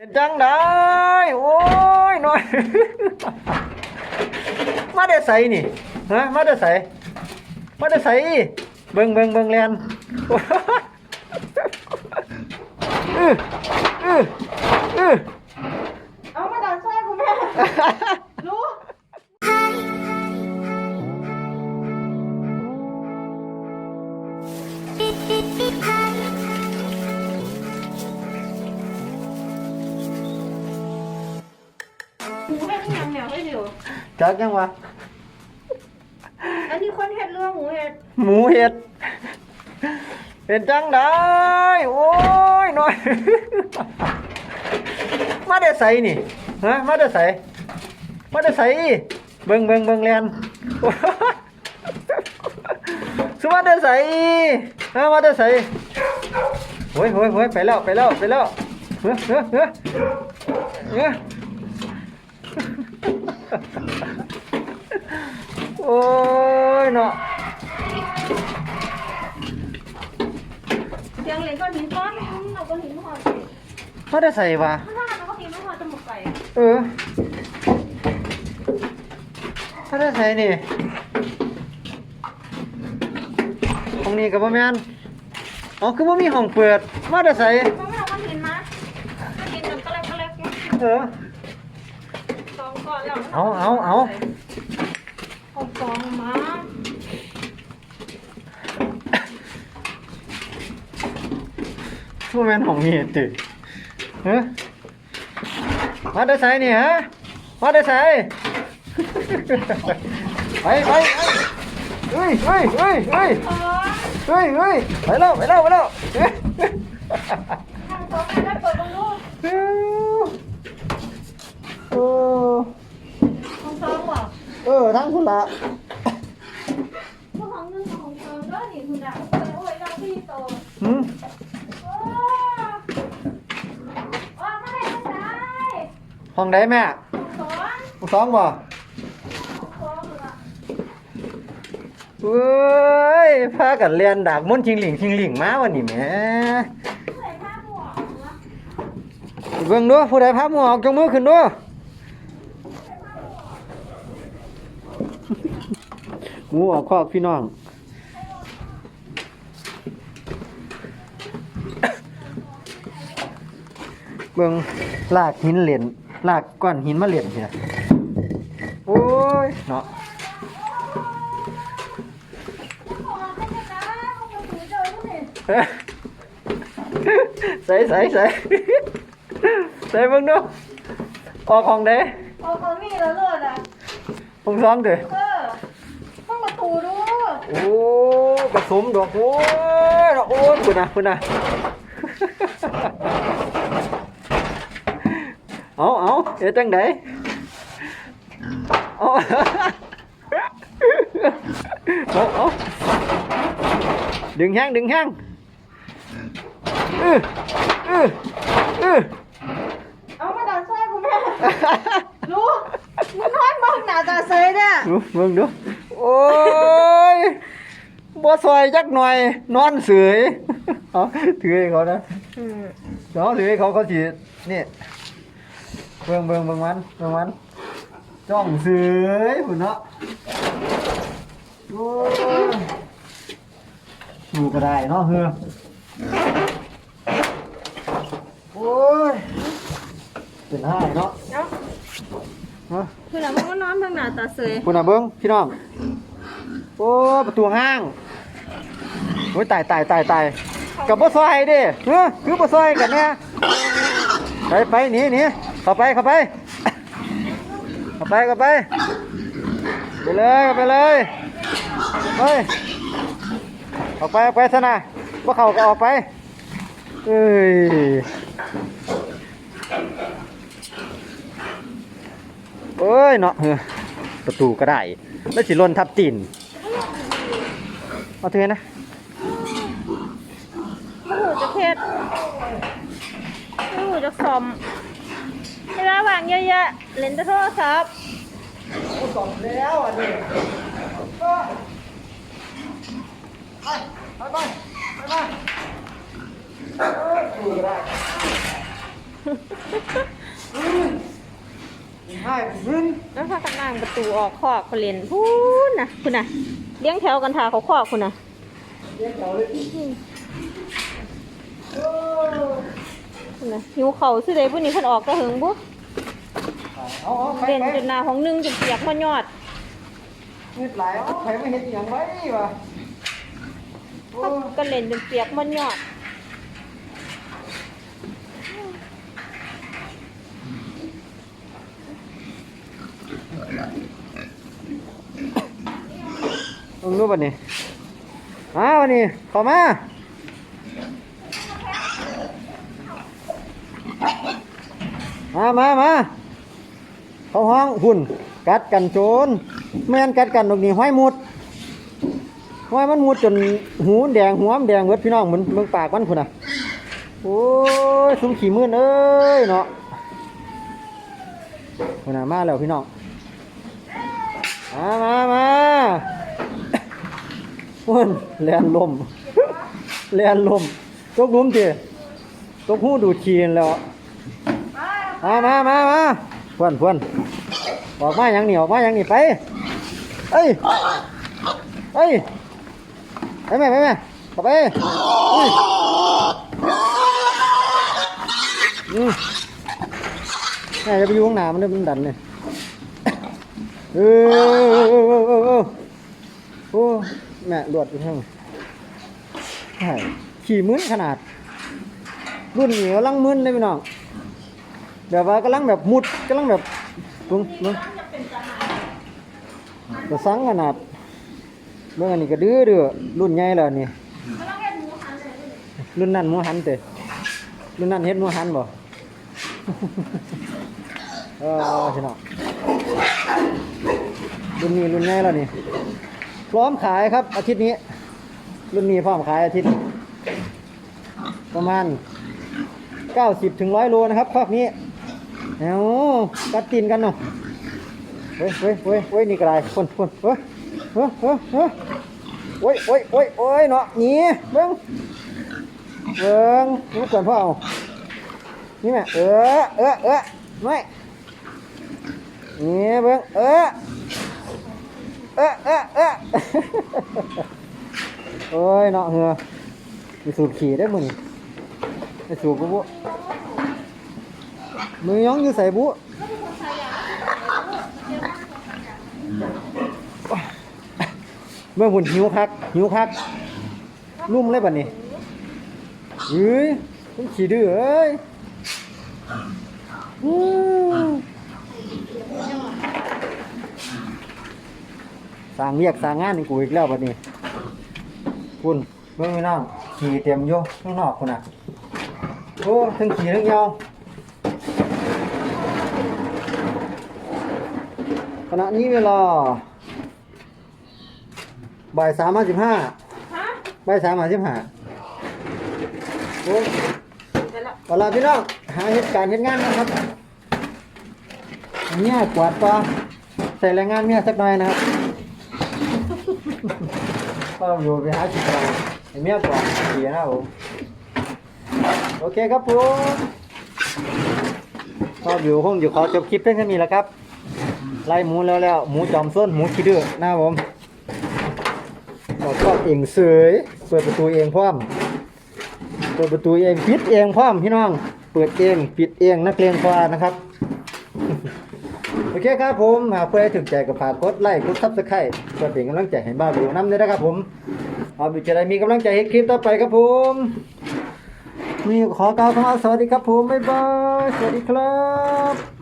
เป็นจังได้โอ้ยน้อย มาได้ใส่นี่ฮะมาได้ใส่มาได้ใส่เบิ่งเบิ่งเบิ่งแลนอื้ออื้ออื้อเอามาดันใส่คุณแม่ จักยังวะอันนี้คนเห็ดเรื่องหมูเห็ดหมูเห็ดเป็นจังได้โอ้ยหน่อย มาได้ใส่นี่ฮะมาได้ใส่มาได้ใส่เบิ่งเบิ่งเบิ่งแลนสมาได้ใส่ฮะมาได้ใส่โอ้ยโอ้ยโอ้ยไปแล้วไปแล้วไปแล้วเฮ้ยเฮ้ยเฮ้ยเฮ้ยโอ้ยเนาะเสียงเหล็กก้อนหินก้อนเอาก้อนหินมาห่อสิมาได้ใส่วะข้างล่างเอาก้อนหินมาห่อจมูกไก่เออมาได้ใส่นี่ห้องนี้กับบ่แม่นอ๋อคือบ่มีห้องเปิดมาได้ใส่เขาไม่เอาก้อนหินมาก้อนหินมันก็เล็กก็เล็กเออสองก้อนแล้วเอาเอาเอา เอาสองมาบ่แม่นห้องนี้ติเฮ้มาได้ใส่นี่ฮะมาได้ใส่ไปไปไปเฮ้ยเฮ้ยเฮ้ยเฮ้ยเออเฮ้ยเฮ้ยไปแล้วไปแล้วไปแล้วเฮ้ยทางสองได้เปิดตรงนู้นโอ้ ทางสองว่ะ เออทั้งคุณละพวกของหนึ่งของสองก็นี่คุณอะโอ้ยเราพี่โตหืมโอ้ออกมาได้ไม่ได้ห้องใดแม่สองห้องสองบ่สองเหรอเว้ยพากันเรียนดากมุ่นชิงหลิงชิงหลิงมาวันนี้แหม่ใส่ผ้าหมวกเหรอ เบิ่งดูผู้ใดพาหมวกจงมือขึ้นดู หมูออกคอกพี่น้อง เบิ่งลากหินเหรียญลากก้อนหินมาเหรียญเสียโอ้ยเนาะของไม่ได้นะของกระสือเจอลูกนี่ใส่ใส่ใส่ใส่เบิ่งดูออกของเด้ออกของนี่แล้วเลิศอะของซ้อมเด้อ เออต้องประตูดู โอ้ผสมดอกโอ้ยดอกโอ้ยคุณนะคุณนะเอาเอาเอ๊ะจังไดเอาเอาเอาดึงแห้งดึงแห้งอื้ออื้ออื้อเอามาดันไส้คุณแม่รู้มันน้อยมากหนาตาเซยเนี่ยดูเบิ่งดู โอ้ยบ่ซอยจักหน่อย นอนเสยเอาถือให้เขานะเดี๋ยวถือให้เขาเขาสินี่เบิ่งเบิ่งเบิ่งมันเบิ่งมันจ้องเสยพุ่นเนาะโอ้ยดูก็ได้เนาะเฮือโอ้ยเป็นห้าเนาะเนาะ เนาะคือหนามันก็นอนทางหนาตาเซยคุณอะเบิ้งพี่น้อง โอ้ประตูห้าง โอ้ยตายตายตายตายกับบ่ซอยเด้เออคือบ่ซอยกันเนี่ยไปไปหนีหนีเข้าไปเข้าไป เข้าไปเข้าไป ไปเลยเข้าไปเลยเฮ้ยออกไปออกไปซะนะว่าเขาก็ออกไปเอ้ย เอ้ยเนาะเออประตูก็ได้แล้วสิหล่นทับตีนเอาเถอะนะไม่หูจะเพ็ดไม่หูจะสมเวลาวางเยอะๆเล่นแต่โทรศัพท์สองแล้วอะนี่ไปไปไปไป ให้ขึ้นแล้วพากันนั่งประตูออกคอกเขาเล่นพูนนะคุณน่ะเลี้ยงแถวกันทาเขาคอกคุณน่ะเรียกเราเลยคุณน่ะหิวเข่าวสิเลยพวกนี้เพิ่นออกก็หึงบุเอาเอาไปเล่นไปจนหน้าของหนึงจนเปียกมายอดมืดหลายเอาไปไม่เห็นอย่างไรวะโอ้ก็เล่นจนเปียกมายอด ตรงนู้นบัดนี้มาบัดนี้ข้ามามามามาเข้าห้องหุ่น กัดกันโจรแม่นกัดกันตรงนี้ห้อยมุดห้อยมันมุดจนหูแดงหัวมันแดงเบิดพี่น้องเหมือนเมืองปากมันพุ่นน่ะโอ้ยซุ้มขี่มืดเอ้ยเนาะพุ่นน่ะมาแล้วพี่น้อง มามามาพุ่นแลนลมแลนลมตกลุมเจีตกหูดูดขีนแล้วมามามามาเพื่อนเพื่อนออกมาอย่างนี้ออกมาอย่างนี้ไปเอ้ยเอ้ยไปแม่ไปแม่เข้าไปอืมแม่จะไปอยู่ข้างหน้ามันเด้อมันดันเลย เออเออเออเออเออเออโอ้แม่รวดไปทั้งใช่ขี่มึนขนาด รุ่นเหนี้กำลังมึนเลยพี่น้องแบบว่ากำลังแบบมุดกำลังแบบมึงมึงกระสังขนาดเมื่ออันนี้ก็ดื้อเด้อรุ่นใหญ่แล้วนี่รุ่นนั้นมูหันเตะรุ่นนั้นเฮ็ดมูหันบ่ เออพี่น้องรุ่นนี้รุ่นใหญ่แล้วนี่พร้อมขายครับ อาทิตย์นี้ รุ่นนี้พร้อมขายอาทิตย์ ประมาณ90ถึง100โลนะครับคอกนี้เอ้ากัดตีนกันเนาะเฮ้ยเฮ้ยเฮ้ยเฮ้ยนี่กระไรคนคนเฮ้ยเฮ้ยเฮ้ยเฮ้ยโอ้ยโอ้ยโอ้ยโอ้ยเนาะนีเบิ้งเบิ้งรู้ก่อนพ่อเอานี่แม่เออเออเออไม่ นี่เบิ้งเออเออเออเออโอ้ยเนาะเหือมีสูตรขี่ได้มึงไปสูบบุบุมือย้องอยู่ใส่บุเมื่อหุ่นหิวคักหิวคักลุ่มเลยบัดนี้เฮ้ยต้องขี่ดื้อเอ้ยอืม สร้างเรียกสร้างงานนี่กูอีกแล้วบัดนี้ คุณเมื่อไม่นั่งขี่เต็มอยู่ข้างนอกคุณอะโอ้ทั้งขี่ทั้งยาวขณะนี้เวลาบ่ายสามห้าสิบห้าฮะบ่ายสามห้าสิบห้าโอ้เดี๋ยวละเวลาพี่น้องหาเหตุการณ์เหตุงานนะครับอันเนี่ยกวาดปลาใส่แรงงานเมียสักหน่อยนะครับ ก็อยู่ไปหาจิตใจไอ้เมียก่อนเสียนะผมโอเคครับผมก็อยู่ห้องอยู่ขอจบคลิปเพียงแค่นี้แหละครับ ไล่หมูแล้วแล้วหมูจอมส้นหมูขี้ดื้อนะครับผมก็ก็เองเสยเปิดประตูเองพร้อมเปิดประตูเองปิดเองพร้อมพี่น้อง เปิดเองปิดเองนักเรียนกว่านะครับ โอเคครับผมหากเพื่อให้ถึงใจกับฝากกดไลค์กดซับสไครต์เพื่อเป็นกำลังใจให้บ้าวิวน้ำด้วยนะครับผมเอาบิจะได้มีกำลังใจให้คลิปต่อไปครับผมมีขอกล่าวคำว่าสวัสดีครับผมบ๊ายบายสวัสดีครับ